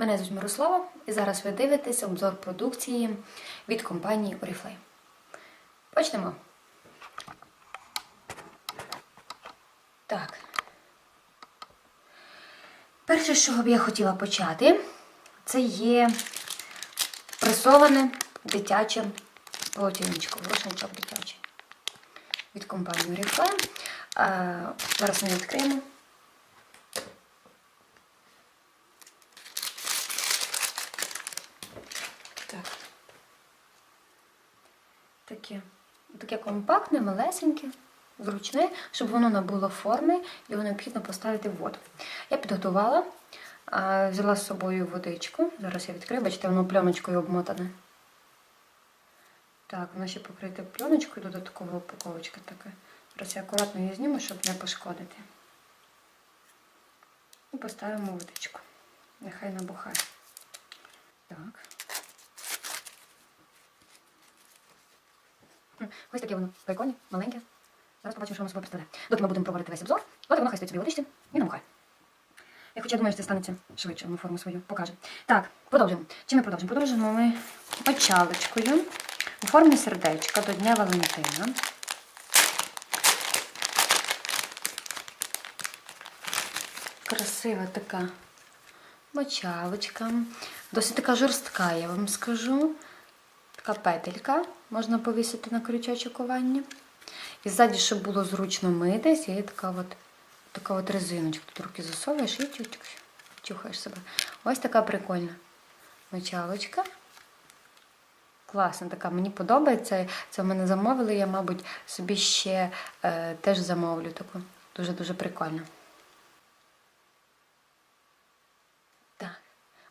Мене звуть Мирослава, і зараз ви дивитесь обзор продукції від компанії Oriflame. Почнемо. Так. Перше, з чого б я хотіла почати, це є пресоване дитяче полотенечко, рушничок дитячий від компанії Oriflame. Зараз ми відкриємо. Так. Таке, таке компактне, малесеньке, зручне, щоб воно набуло форми, його необхідно поставити в воду. Я підготувала, взяла з собою водичку. Зараз я відкрию, бачите, воно пленочкою обмотане. Так, воно ще покрите пленочкою, додаткова упаковочка така. Зараз я акуратно її зніму, щоб не пошкодити. І поставимо водичку. Нехай набухає. Так. Ось таке воно прикольне, маленьке. Зараз побачимо, що воно собою представляє. Доки ми будемо проводити весь обзор, доки воно хай стоїть собі водичці і намухає. Я хоча думаю, що це станеться швидше, воно форму свою покаже. Так, продовжуємо. Чим ми продовжуємо? Продовжуємо ми печалочкою у формі сердечка до Дня Валентина. Красива така мочалочка. Досить така жорстка, я вам скажу. Така петелька, можна повісити на крючочок у ванні. І ззаді, щоб було зручно митись, є така от, така от резиночка. Тут руки засовуєш і чухаєш себе. Ось така прикольна мочалочка. Класна така, мені подобається. Це в мене замовили, я, мабуть, собі ще е, теж замовлю таку. Дуже-дуже прикольно. Так,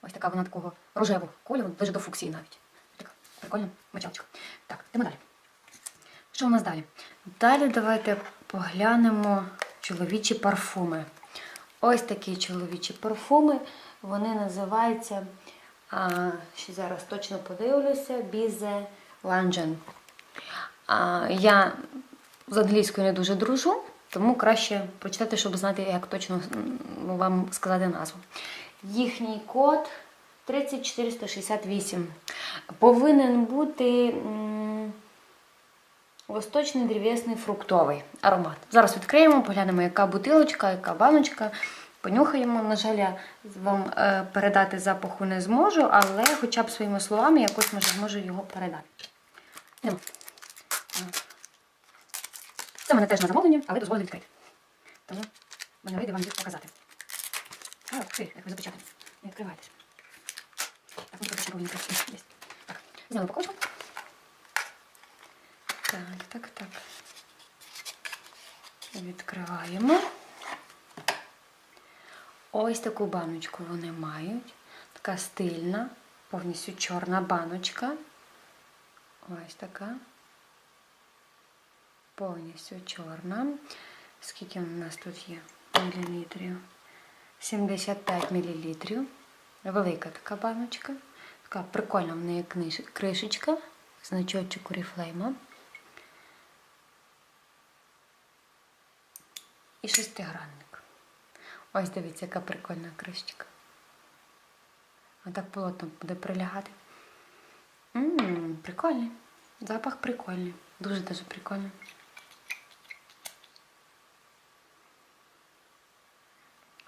ось така вона такого рожевого кольору, ближе до фуксії навіть. Така прикольна мочалочка. Так, йдемо далі. Що у нас далі? Далі давайте поглянемо чоловічі парфуми. Ось такі чоловічі парфуми. Вони називаються, а, ще зараз точно подивлюся, Бізе Ланджен. Я з англійською не дуже дружу, тому краще прочитати, щоб знати, як точно вам сказати назву. Їхній код 30468. Повинен бути. Восточний древесний фруктовий аромат. Зараз відкриємо, поглянемо, яка бутилочка, яка баночка. Понюхаємо. На жаль, я вам е, передати запаху не зможу, але хоча б своїми словами якось може зможу його передати. Це мене теж на замовлення, але дозволю відкрити. Тому мене вийде вам їх показати. А, як ви запечатані. Не відкривайтесь. Так, відкрити. Є. Так. Так, так, так. Відкриваємо. Ось таку баночку вони мають. Така стильна, повністю чорна баночка. Ось така. Повністю чорна. Скільки у нас тут є мілілітрів? 75 мілілітрів. Велика така баночка. Така прикольна в неї кришечка. Значочок Oriflame. і шестигранник. Ось дивіться, яка прикольна кришечка. А так полотно буде прилягати. Ммм, прикольний. Запах прикольний. Дуже дуже прикольний.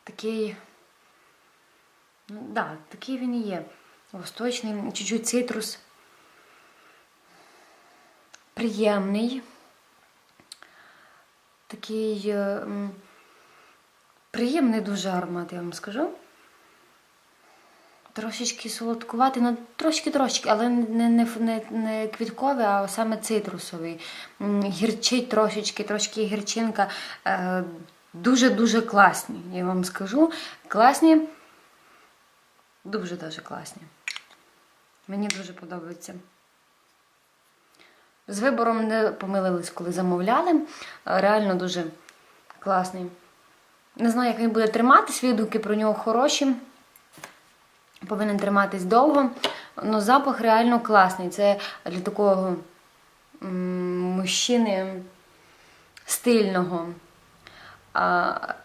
Такий. Ну, да, такий він і є. Восточний, чуть-чуть цитрус. Приємний такий е, приємний дуже аромат, я вам скажу. Трошечки солодкуватий, ну трошки-трошки, але не, не, не, не квітковий, а саме цитрусовий. Гірчить трошечки, трошки гірчинка. Е, Дуже-дуже класні, я вам скажу. Класні, дуже-дуже класні. Мені дуже подобається. З вибором не помилились, коли замовляли. Реально дуже класний. Не знаю, як він буде триматись, відгуки про нього хороші. Повинен триматись довго. але запах реально класний. Це для такого мужчини стильного.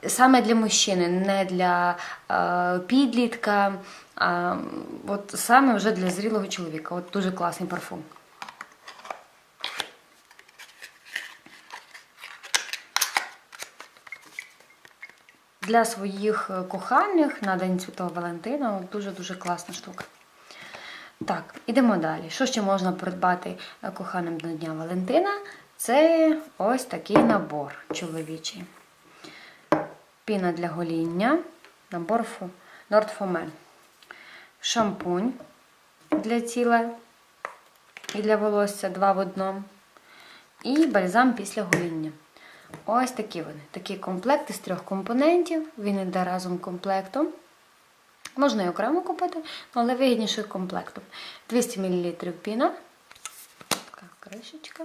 Саме для мужчини, не для підлітка, а от саме вже для зрілого чоловіка. От дуже класний парфум. Для своїх е, коханих на День Святого Валентина дуже-дуже класна штука. Так, ідемо далі. Що ще можна придбати е, коханим до Дня Валентина? Це ось такий набор чоловічий. Піна для гоління, набор Men. Шампунь для тіла і для волосся два в одному. І бальзам після гоління. Ось такі вони. Такий комплект із трьох компонентів. Він йде разом комплектом. Можна і окремо купити, але вигідніше комплектом. 200 мл піна. Така кришечка.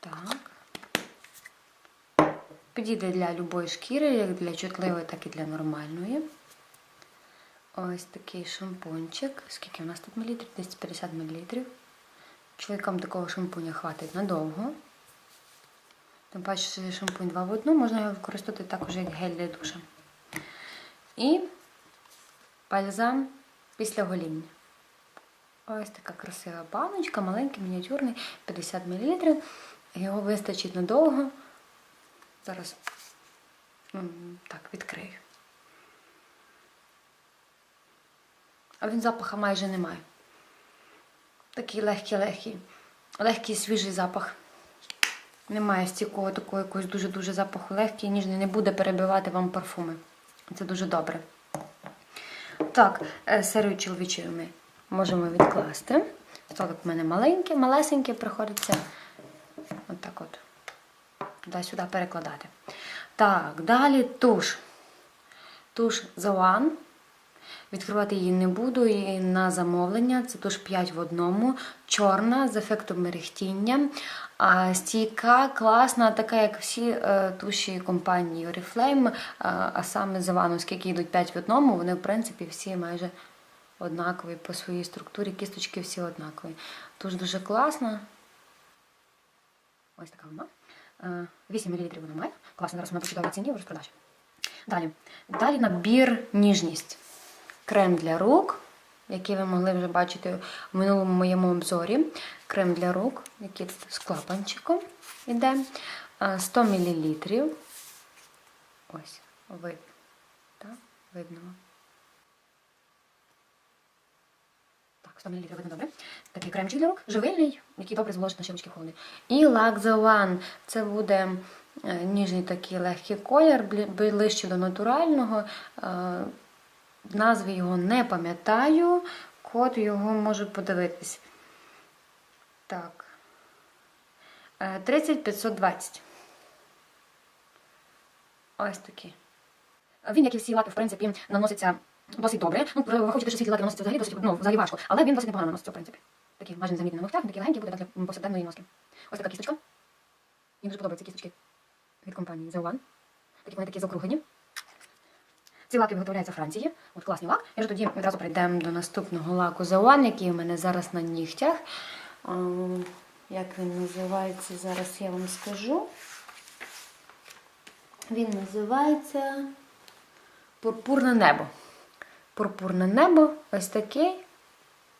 Так. Підійде для любої шкіри, як для чутливої, так і для нормальної. Ось такий шампунчик. Скільки у нас тут мілілітрів? 250 мл. Чоловікам такого шампуня хватить надовго. Тим паче, що шампунь 2 в 1, можна його використовувати також як гель для душа. І бальзам після гоління. Ось така красива баночка, маленький, мініатюрний, 50 мл. Його вистачить надовго. Зараз так, відкрию. А він запаха майже не має. Такий легкий-легкий, легкий свіжий запах. Немає стійкого такого якогось дуже-дуже запаху легкий, ніжний, не буде перебивати вам парфуми. Це дуже добре. Так, е, серію чоловічої ми можемо відкласти. Столик в мене маленький, малесенький, приходиться отак от туди-сюди перекладати. Так, далі туш. Туш One. Відкривати її не буду і на замовлення. Це туш 5 в одному, чорна з ефектом мерехтіння. А стійка, класна, така, як всі е, туші компанії Oriflame, а, а саме Завановські, які йдуть 5 в одному, вони, в принципі, всі майже однакові по своїй структурі, кісточки всі однакові. Туш дуже класна. Ось така вона. Е, 8 мл вона має. Класно, зараз вона по чудовій ціні в розпродажі. Далі. Далі набір ніжність. Крем для рук, який ви могли вже бачити в минулому моєму обзорі. Крем для рук, який з клапанчиком іде. Е, 100 мл. Ось, видно. Так, видно. Так, 100 мл видно добре. Такий кремчик для рук, живильний, який добре зволожить наші ручки холодні. І The One. Це буде е, ніжний такий легкий колір, ближче до натурального. Е, Назви його не пам'ятаю, код його можу подивитись. Так. Е, 30520. Ось такий. Він, як і всі лаки, в принципі, наноситься досить добре. Ну, враховуючи, що всі лаки наносяться взагалі досить, ну, взагалі важко. Але він досить непогано наноситься, в принципі. Такий майже незамітний на ногтях, такий легенький буде для повсякденної носки. Ось така кісточка. Мені дуже подобаються кісточки від компанії The One. Такі вони такі заокруглені. Ці лаки виготовляються в Франції. От класний лак. І вже тоді відразу перейдемо до наступного лаку The One, який у мене зараз на нігтях. Як він називається, зараз я вам скажу. Він називається Пурпурне небо. Пурпурне небо, ось такий.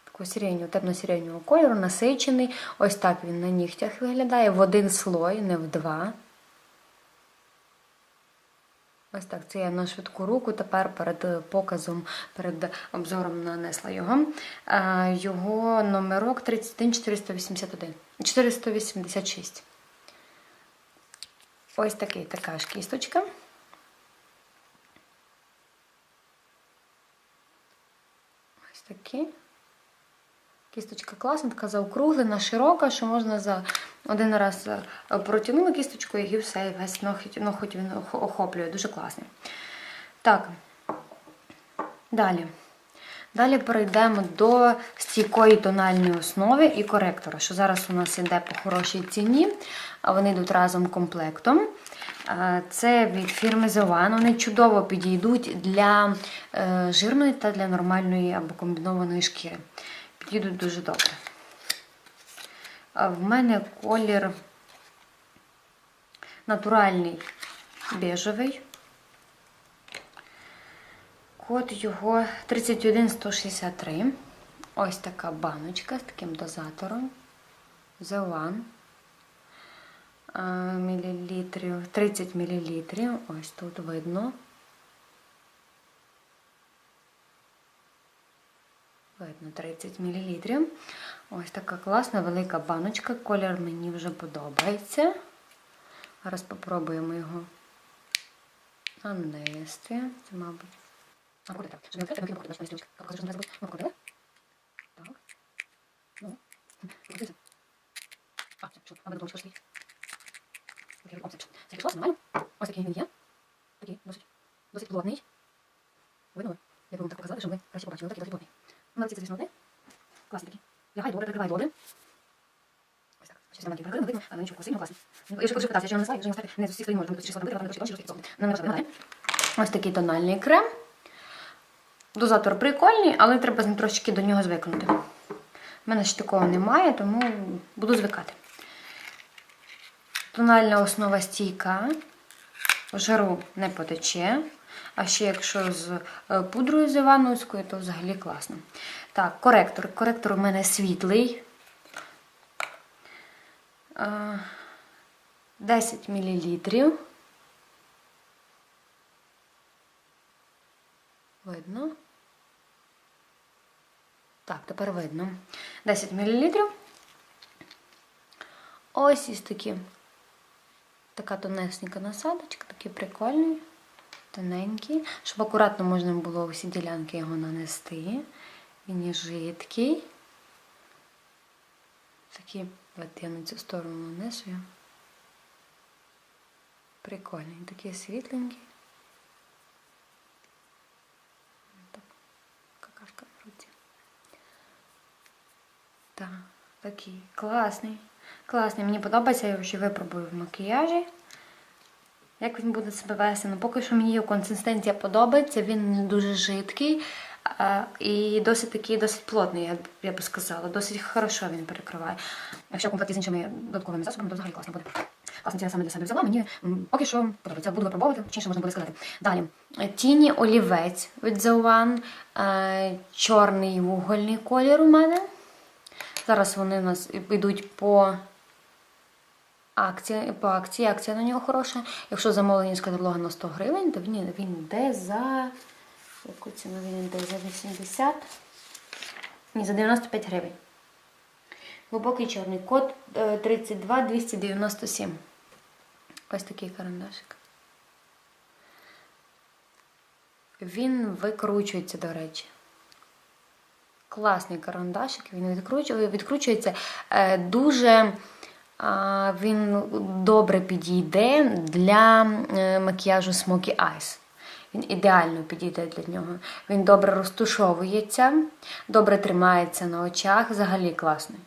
Такого сиренього, темно-сиренього кольору, насичений. Ось так він на нігтях виглядає. В один слой, не в два. Ось так, це я на швидку руку. Тепер перед показом, перед обзором нанесла його. Е, Його номерок 31481. 486. Ось такий, така ж кісточка. Такий. Кісточка класна, така заокруглена, широка, що можна за один раз е, протягнули кісточкою і все, і весь ноготь, ноготь він охоплює. Дуже класний. Так, далі. Далі перейдемо до стійкої тональної основи і коректора, що зараз у нас іде по хорошій ціні, а вони йдуть разом комплектом. Це від фірми One. Вони чудово підійдуть для е, жирної та для нормальної або комбінованої шкіри. Підійдуть дуже добре. В мене колір натуральний бежевий. Код його 31163. Ось така баночка з таким дозатором. The One. А, Мілілітрів, 30 мілілітрів. Ось тут видно. Видно 30 мл. Ось така класна велика баночка. Колір мені вже подобається. Зараз спробуємо його нанести. Це, мабуть. А, куди так? Щоб не покидати, бачите, на Покажи, що не забудь. Ми покотили. Так. Ну. Покотися. А, що? А, ви думали, що стоїть? Окей, о, це пішло. Нормально. Ось такий він є. Такий, досить, досить плотний. Видно? Я вам так показала, щоб ви краще побачили. Такий досить плотний. Ну, це, звісно, одне. Класний такий. Лягай добре, прикривай добре. Ось так. Щось маленький прикрив, видно, але нічого сильно класний. Ну, Я ще хочу питатися, я не знаю, вже не не з усіх сторін можна бути 600 набити, але не трошки досить Не важливо, не Ось такий тональний крем. Дозатор прикольний, але треба з ним трошечки до нього звикнути. У мене ще такого немає, тому буду звикати. Тональна основа стійка, жару не потече. А ще якщо з е, пудрою з Івановською, то взагалі класно. Так, коректор. Коректор у мене світлий. Е, 10 мл. Видно. Так, тепер видно. 10 мл. Ось із такі. Така тонесенька насадочка, такий прикольний, тоненький, щоб акуратно можна було всі ділянки його нанести. Він є жидкий. Такий, от я на цю сторону нанесу. Прикольний, такий світленький. Какашка в такий класний. Класний, мені подобається, я ще випробую в макіяжі. Як він буде себе вести? Ну, поки що мені його консистенція подобається, він не дуже жидкий і досить такий досить плотний, я, би сказала. Досить хорошо він перекриває. Якщо в комплекті з іншими додатковими засобами, то взагалі класно буде. Класно, я саме для себе взяла. Мені поки що подобається. Буду випробовувати, чи ще можна буде сказати. Далі. Тіні олівець від The One. Е, Чорний вугольний колір у мене. Зараз вони у нас йдуть по акції, по акції. Акція на нього хороша. Якщо замовлення з каталога на 100 гривень, то він, він йде за. Яку ціну він йде за 80? Ні, за 95 гривень. Глибокий чорний код е, 32 297. Ось такий карандашик. Він викручується, до речі. Класний карандашик, він відкручує, відкручується е, дуже. Він добре підійде для е, макіяжу Smoky Eyes. Він ідеально підійде для нього. Він добре розтушовується, добре тримається на очах, взагалі класний.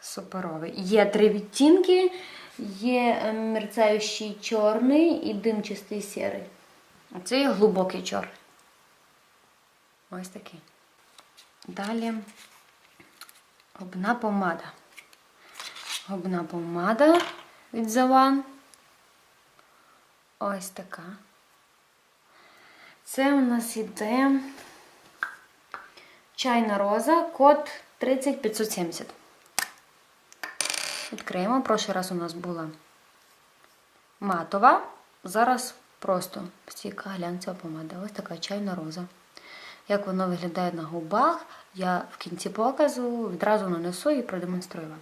Суперовий. Є три відтінки: є е, мерцаючий чорний і димчастий сірий. А це є глибокий чорний. Ось такий. Далі губна помада. Губна помада від The Ось така. Це у нас іде чайна роза, код 30570. Відкриємо. Прошлий раз у нас була матова. Зараз просто стійка глянцева помада. Ось така чайна роза. Як воно виглядає на губах, я в кінці показу відразу нанесу і продемонструю вам.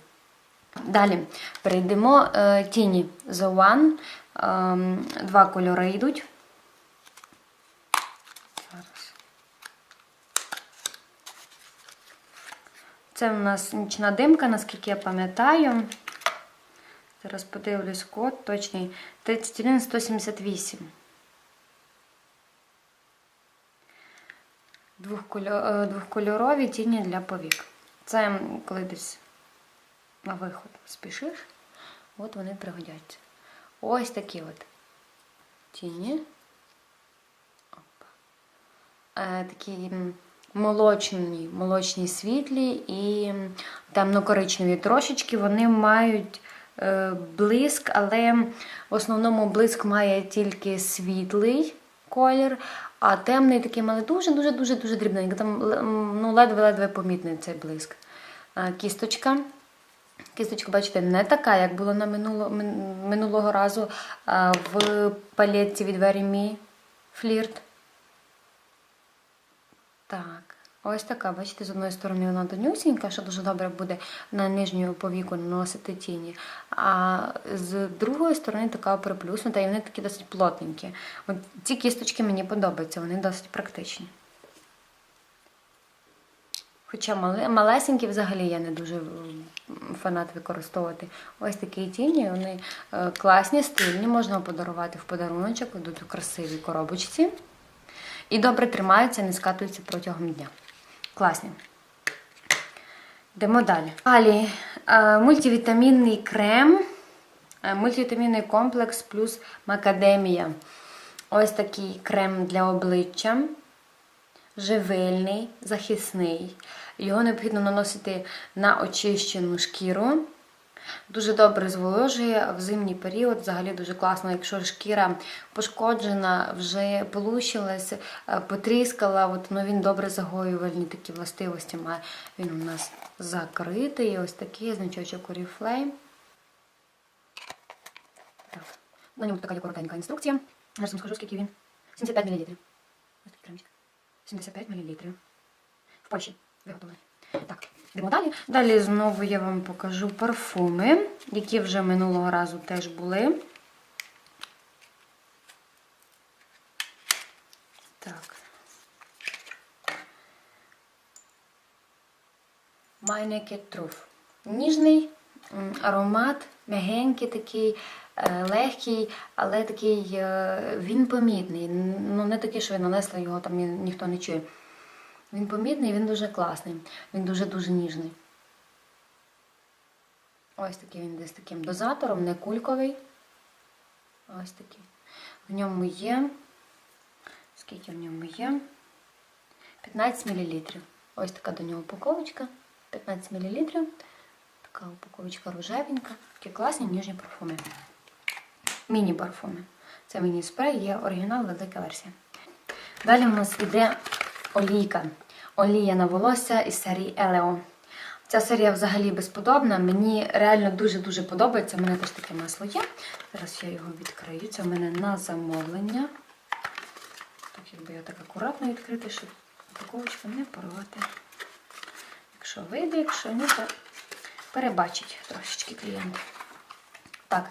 Далі перейдемо е, тіні The One. Ем, два кольори йдуть. Це у нас нічна димка, наскільки я пам'ятаю. Зараз подивлюсь код точний 31178. Двохкольо- е, Двохкольорові тіні для повік. Це коли десь на виход спішиш, от вони пригодяться. Ось такі от тіні. Е, такі молочні, молочні світлі і темно-коричневі трошечки вони мають е, блиск, але в основному блиск має тільки світлий колір, а темний такий, але дуже-дуже дуже дуже дрібненький. Там ну, ледве-ледве помітний цей блиск. Е, Кісточка. Кісточка, бачите, не така, як було на минуло, минулого разу в палетці від Very флірт. Так, ось така, бачите, з одної сторони вона тонюсінька, що дуже добре буде на нижню повіку наносити тіні. А з другої сторони така приплюснута, і вони такі досить плотненькі. От ці кісточки мені подобаються, вони досить практичні. Хоча малесенькі взагалі я не дуже фанат використовувати. Ось такі тіні, вони е, класні, стильні, можна подарувати в подаруночок, йдуть у красивій коробочці. І добре тримаються, не скатуються протягом дня. Класні. Йдемо далі. Далі е, мультивітамінний крем, е, мультивітамінний комплекс плюс макадемія. Ось такий крем для обличчя живильний, захисний. Його необхідно наносити на очищену шкіру. Дуже добре зволожує в зимній період, взагалі дуже класно, якщо шкіра пошкоджена, вже полущилась, е, потріскала, от, ну, він добре загоювальні такі властивості має. Він у нас закритий, ось такий значочок Oriflame. Так. На ньому така є коротенька інструкція. Зараз вам скажу, скільки він. 75 мл. Ось такий кремчик. 75 мл. В Польщі Так, йдемо далі. Далі знову я вам покажу парфуми, які вже минулого разу теж були. Так. Naked Truth. Ніжний аромат, м'ягенький такий, е, легкий, але такий е, він помітний. Ну, не такий, що ви нанесли його, там ні- ніхто не чує. Він помітний, він дуже класний, він дуже-дуже ніжний. Ось такий він десь таким дозатором, не кульковий. Ось такий. В ньому є. Скільки в ньому є? 15 мл. Ось така до нього упаковочка. 15 мл. Така упаковочка рожевенька. Такі класні ніжні парфуми. Міні-парфуми. Це міні-спрей, є оригінал, велика версія. Далі у нас іде олійка. Олія на волосся із серії Елео. Ця серія взагалі безподобна. Мені реально дуже-дуже подобається. У мене теж таке масло є. Зараз я його відкрию. Це в мене на замовлення. Так, якби я так акуратно відкрити, щоб упаковочку не порвати. Якщо вийде, якщо ні, то перебачить трошечки клієнт. Так.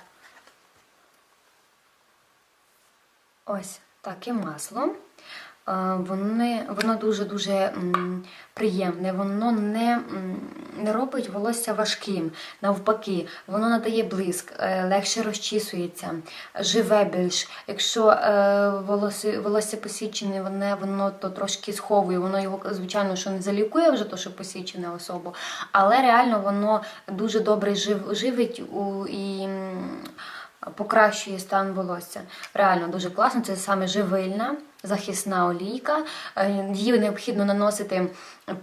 Ось таке масло. Е, Воно, воно дуже-дуже приємне, воно не, не робить волосся важким. Навпаки, воно надає блиск, е, легше розчісується, живе більш. Якщо е, волосся, волосся посічене, воно, воно то трошки сховує, воно його, звичайно, що не залікує вже то, що посічене особу, але реально воно дуже добре жив, живить у, і. покращує стан волосся. Реально дуже класно. Це саме живильна захисна олійка. Е, Її необхідно наносити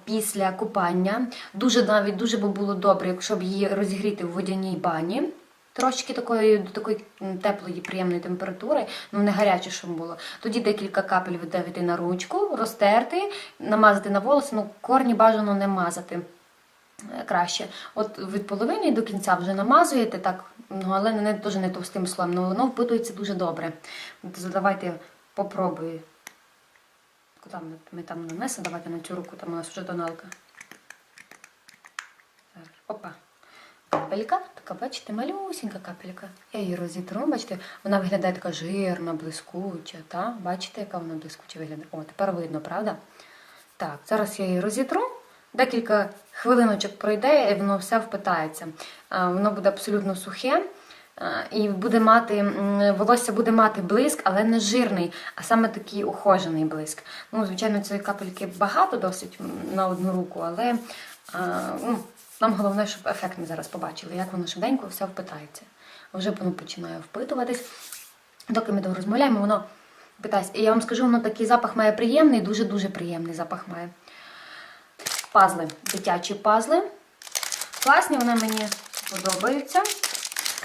після купання. Дуже навіть дуже би було добре, якщо б її розігріти в водяній бані. Трошки такої до такої теплої, приємної температури, ну не гаряче, щоб було. Тоді декілька капель видавити на ручку, розтерти, намазати на волосся, ну корні бажано не мазати е, краще. От від половини до кінця вже намазуєте, так, ну, але не дуже не товстим слоєм, але воно впитується дуже добре. От, давайте попробую. Куди ми, там нанесемо? Давайте на цю руку, там у нас вже тоналка. Опа. Капелька, така, бачите, малюсінька капелька. Я її розітру, бачите, вона виглядає така жирна, блискуча. Та? Бачите, яка вона блискуча виглядає? О, тепер видно, правда? Так, зараз я її розітру. Декілька хвилиночок пройде, і воно все впитається. Воно буде абсолютно сухе. А, І буде мати, волосся буде мати блиск, але не жирний, а саме такий ухожений блиск. Ну, звичайно, цієї капельки багато досить на одну руку, але а, ну, нам головне, щоб ефект ми зараз побачили, як воно швиденько все впитається. Вже воно починає впитуватись. Доки ми довго розмовляємо, воно впитається. І я вам скажу, воно такий запах має приємний, дуже-дуже приємний запах має. Пазли, дитячі пазли. Класні, вони мені подобаються.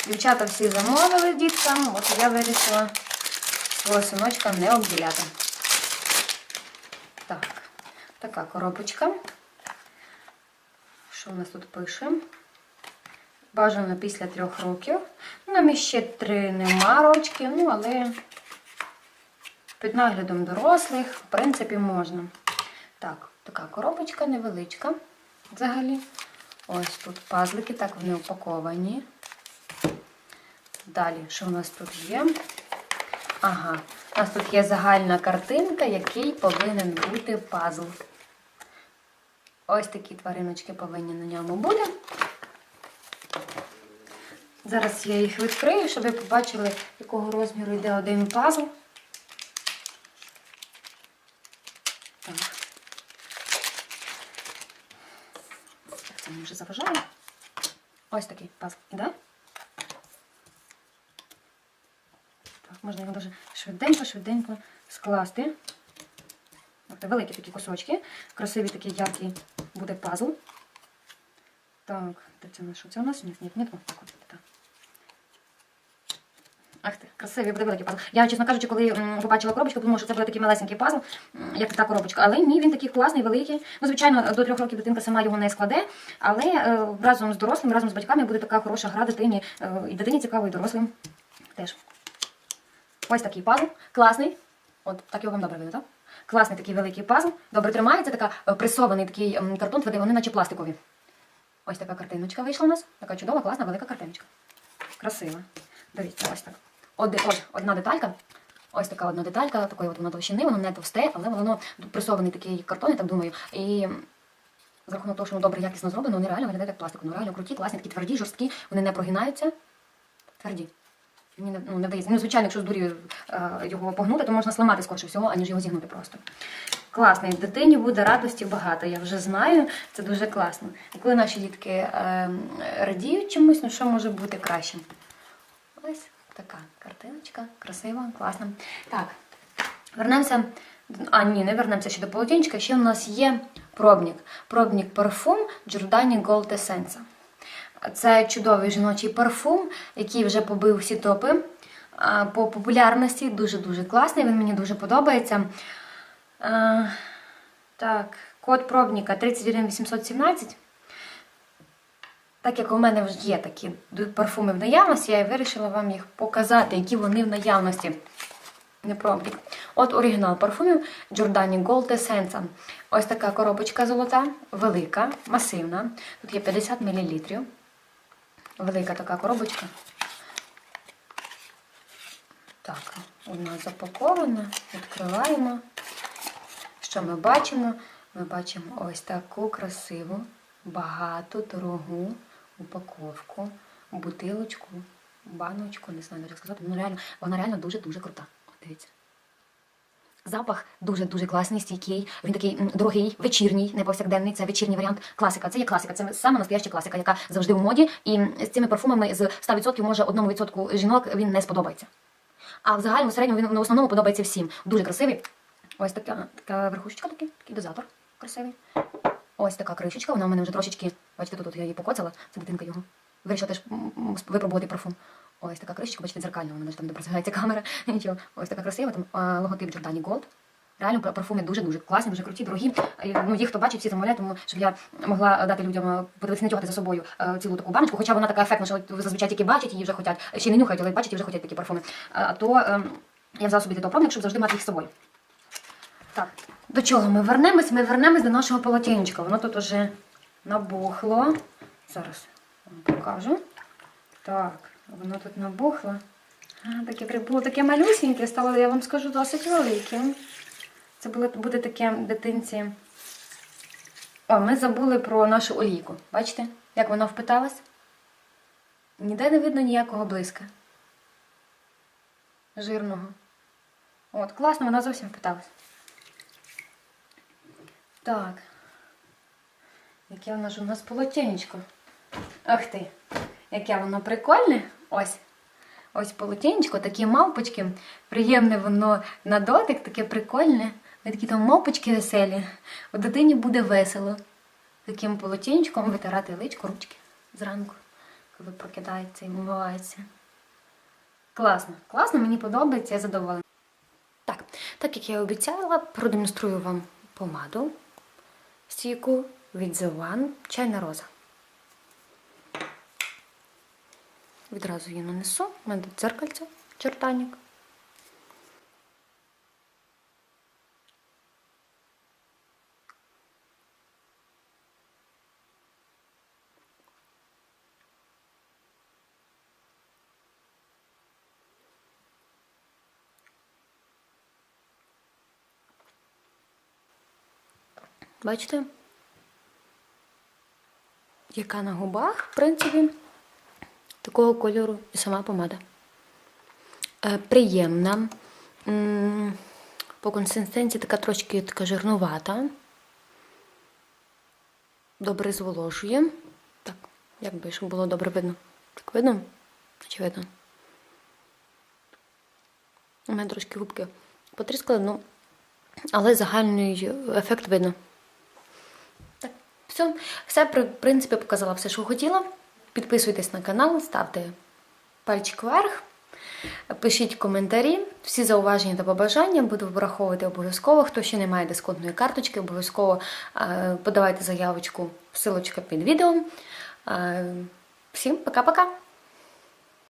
Дівчата всі замовили діткам, от я вирішила свого синочка не обділяти. Так, така коробочка. Що в нас тут пише? Бажано після трьох років. Ну, Нам іще три нема рочки, ну але під наглядом дорослих, в принципі, можна. Так, така коробочка невеличка взагалі. Ось тут пазлики, так вони упаковані. Далі, що у нас тут є? Ага, у нас тут є загальна картинка, який повинен бути пазл. Ось такі твариночки повинні на ньому бути. Зараз я їх відкрию, щоб ви побачили, якого розміру йде один пазл. Так. Це мені вже заважає. Ось такий пазл. Так, можна його дуже швиденько-швиденько скласти. Тобто великі такі кусочки, красиві такі яркі буде пазл. Так, це? Що це у нас? Ні, ні, ні, так. Ах ти, красивий, буде великий пазл. Я, чесно кажучи, коли побачила коробочку, подумала, що це буде такий малесенький пазл, як та коробочка. Але ні, він такий класний, великий. Ну, звичайно, до трьох років дитинка сама його не складе, але е, разом з дорослим, разом з батьками буде така хороша гра дитині. Е, і дитині цікаво, і дорослим теж. Ось такий пазл, класний. От так його вам добре видно, так? Класний такий великий пазл. Добре тримається, така е, пресований такий картон, твердий, вони наче пластикові. Ось така картиночка вийшла у нас. Така чудова, класна, велика картиночка. Красива. Дивіться, ось так. Оди- ось одна деталька. Ось така одна деталька, такої от воно товщини, воно не товсте, але воно пресований такий картон, я так думаю. І за рахунок того, що воно добре якісно зроблено, вони реально виглядають як пластик. Вони реально круті, класні, такі тверді, жорсткі, вони не прогинаються. Тверді. Мені не, ну, не вдається. Ну, звичайно, якщо з дурі е, його погнути, то можна сламати скорше всього, аніж його зігнути просто. Класний. Дитині буде радості багато, я вже знаю. Це дуже класно. І коли наші дітки е, радіють чомусь, ну що може бути краще? Ось така картиночка, красива, класна. Так, вернемося. А, ні, не вернемося ще до полотенчика. Ще у нас є пробник. Пробник парфум Giordani Gold Essence. Це чудовий жіночий парфум, який вже побив всі топи по популярності. Дуже-дуже класний, він мені дуже подобається. Так, код пробника 31817. Так як у мене вже є такі парфуми в наявності, я вирішила вам їх показати, які вони в наявності. Не пробник. От оригінал парфумів Giordani Gold Essence. Ось така коробочка золота, велика, масивна. Тут є 50 мл. Велика така коробочка. Так, вона запакована. Відкриваємо. Що ми бачимо? Ми бачимо ось таку красиву, багату, дорогу упаковку, бутилочку, баночку, не знаю, як сказати. Ну, реально, вона реально дуже-дуже крута. Дивіться. Запах дуже-дуже класний, стійкий. Він такий дорогий, вечірній, не повсякденний. Це вечірній варіант. Класика. Це є класика. Це саме настояща класика, яка завжди в моді. І з цими парфумами з 100% може одному відсотку жінок він не сподобається. А в загальному середньому він ну, в основному подобається всім. Дуже красивий. Ось така, така верхушечка, такий, такий дозатор красивий. Ось така кришечка. Вона в мене вже трошечки. Бачите, тут, я її покоцала. Це дитинка його. Вирішила теж випробувати парфум. Ось така кришечка, бачите, дзеркальна, вона там де просягається камера. Нічого. Ось така красива, там логотип Giordani Gold. Реально парфуми дуже-дуже класні, дуже круті, дорогі. Ну, їх хто бачить, всі замовляють, тому щоб я могла дати людям е, подивитися, не за собою е, цілу таку баночку, хоча вона така ефектна, що ви зазвичай тільки бачать її вже хотять, ще й не нюхають, але бачать і вже хотять такі парфуми. А то е, я взяла собі до пробник, щоб завжди мати їх з собою. Так, до чого ми вернемось? Ми вернемось до нашого полотенчика. Воно тут уже набухло. Зараз вам покажу. Так, воно тут набухло. А, таке було таке малюсіньке, стало, я вам скажу, досить великим. Це було, буде таке дитинці. О, ми забули про нашу олійку. Бачите, як вона впиталась? Ніде не видно ніякого блиска. Жирного. От, класно, вона зовсім впиталась. Так. Яке воно ж у нас полотенечко. Ах ти, яке воно прикольне. Ось. Ось полотенечко, такі мавпочки. Приємне воно на дотик, таке прикольне. Ви такі там мавпочки веселі. У дитині буде весело. Таким полотенечком витирати личко, ручки зранку. коли прокидається і вмивається. Класно, класно, мені подобається, я задоволена. Так, так як я обіцяла, продемонструю вам помаду стійку від The One чайна роза. Відразу її нанесу. У мене тут дзеркальце, чертанік. Бачите? Яка на губах, в принципі, такого кольору і сама помада. Е, приємна. По консистенції така трошки така жирнувата. Добре зволожує. Так, як би, щоб було добре видно. Так видно? Очевидно. У мене трошки губки потріскали, ну, але загальний ефект видно. Так, все. Все, в принципі, показала все, що хотіла. Підписуйтесь на канал, ставте пальчик вверх, пишіть коментарі, всі зауваження та побажання буду враховувати обов'язково. Хто ще не має дисконтної карточки, обов'язково е, подавайте заявочку, силочка під відео. Е, Всім пока-пока!